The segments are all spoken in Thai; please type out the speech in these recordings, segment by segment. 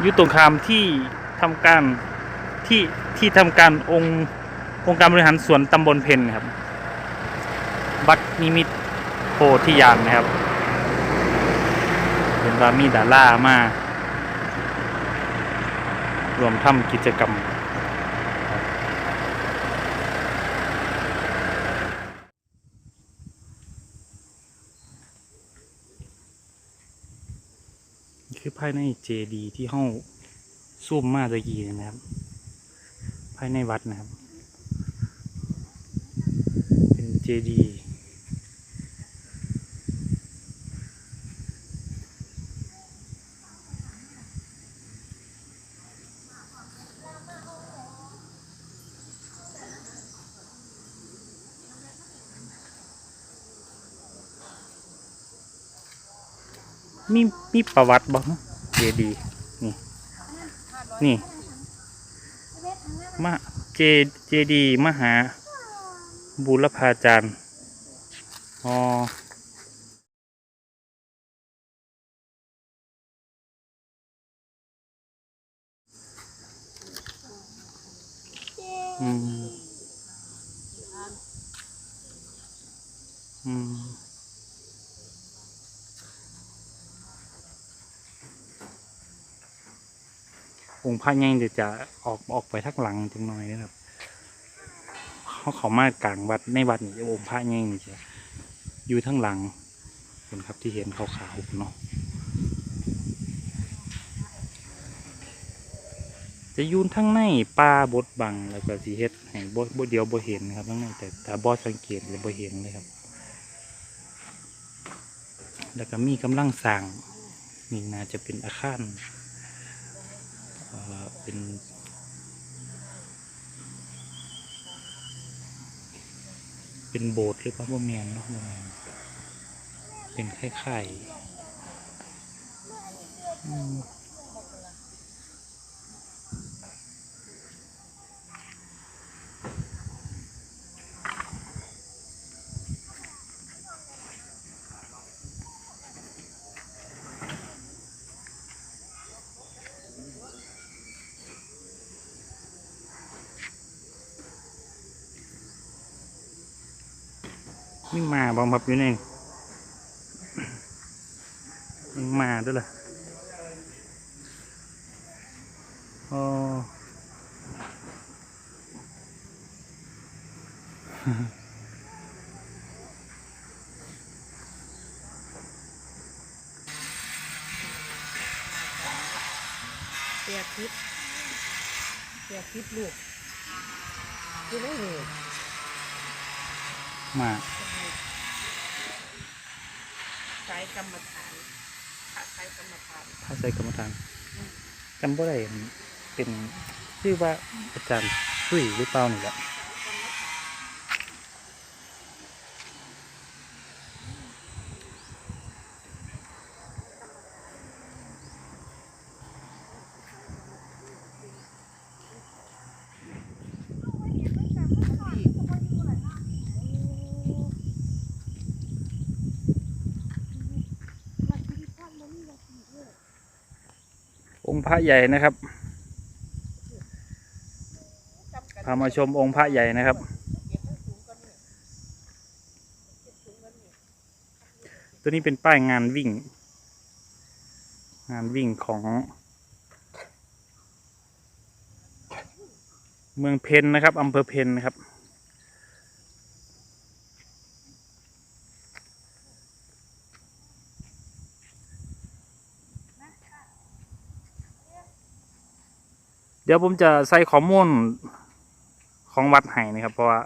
อยู่ตรงข้ามที่ทำการที่ที่ทำการองค์องค์การบริหารส่วนตำบลเพนครับวัดนิมิตโพธิยานนะครับเป็นว่ามีดาล่ามารวมทำกิจกรรม คือภายในเจดีที่ห้องซุ่มมาตะกี้นะครับ ภายในวัดนะครับ เป็นเจดีย์ มีมีประวัติบ้างเจดีนี่ นี่ มาเจเจดีมหาบุรพาจารย์อ๋ออืม องค์พระใหญ่เดี๋ยจะออกออกไปทักหลังจังหน่อยนะครับเขาเขามากลางวัดในวัดนี่องค์พระใหญ่นี่จะอยู่ทั้งหลังเห็นครับที่เห็นขาวๆเนาะจะยูนทั้งในป่าบดบังแล้วก็สีเฮ็ดให้บ่บ่เดียวบ่เห็นครับทั้งในแต่ถ้าบ่สังเกตเลยบ่เห็นเลยครับ แล้วก็มีกำลังสร้างนี่น่าจะเป็นอาคาร เป็นเป็นโบสถ์หรือเปล่าบ่แมนเนาะบเมียนเป็นไข่ไข่ ๆอืมมีหมาบอมครับอยู่นี่มีหมาด้วยล่ะอ๋อเสียคิดเสียคิดลูกคือไม่เหนื่อยหมา ใช้กรรมฐานขาใช้กรรมฐานถ้าใส่กรรมฐานจำบ่ได้เป็นชื่อว่าอาจารย์สุยหรือเปล่านี่แหละ องค์พระใหญ่นะครับ พามาชมองค์พระใหญ่นะครับ ตัวนี้เป็นป้ายงานวิ่ง งานวิ่งของ เมืองเพนนะครับอำเภอเพนนะครับ เดี๋ยวผมจะใส่ข้อมูลของวัดให้นะครับ เพราะว่า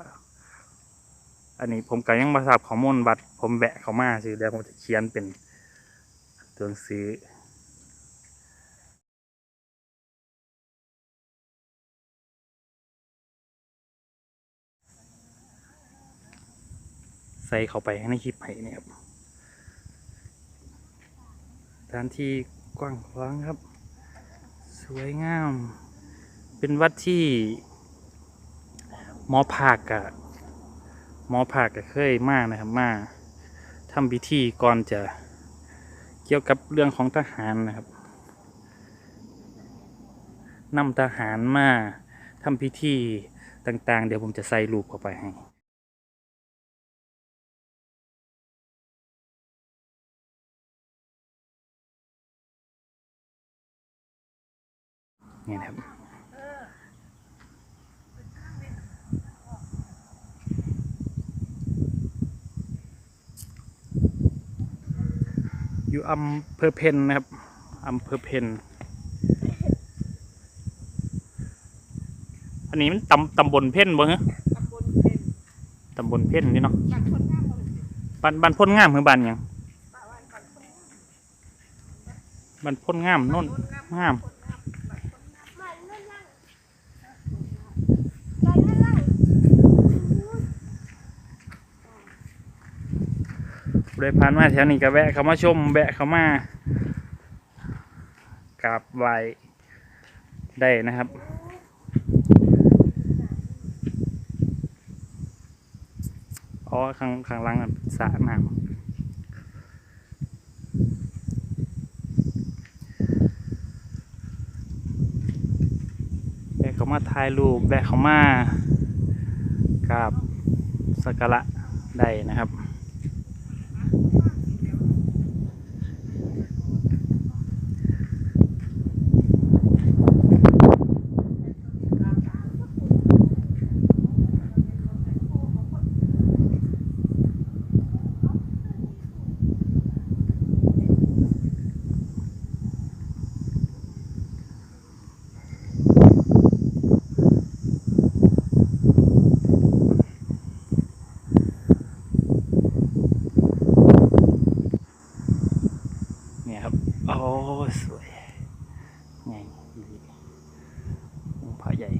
อันนี้ผมก็ยังมาทราบข้อมูลวัด ผมแบะเขามาสิเดี๋ยวผมจะเขียนเป็นตัวหนังสือใส่เข้าไปในคลิปให้เนะครับสถานที่กว้างขวางครับ สวยงาม เป็นวัดที่หมอภาคกะหมอภาคก็เคยมากนะครับมาทำพิธีก่อนจะเกี่ยวกับเรื่องของทหารนะครับนำทหารมาทำพิธีต่าง ๆ เดี๋ยวผมจะใส่รูปเข้าไปให้นี่นะครับ อยู่อำเภอเพนนะครับอำเภอเพนอันนี้มันตำตำบลเพนบ่ฮะตำบลเป็นตำบลเพนนี่เนาะบ้านคนงามบ่เลยสิบ้านบ้านพ้นงามคือบ้านหยังบ้านบ้านคนงามบ้านพ้นงามโน่นงาม บ้านคนงามบ้านคนงามบ้านคนงามบ้านคนงาม เลยผ่านมาแถวนี้ก็แวะเขามาชมแวะเขามากราบไหว้ได้นะครับอ๋อข้างข้างล่างสระน้ำแบะเขามาถ่ายรูปแบะเขามากราบสักการะได้นะครับ โอ้สวยไงดีองค์พระใหญ่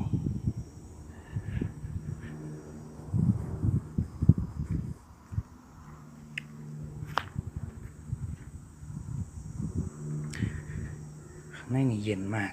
ข้างในนี่เย็นมาก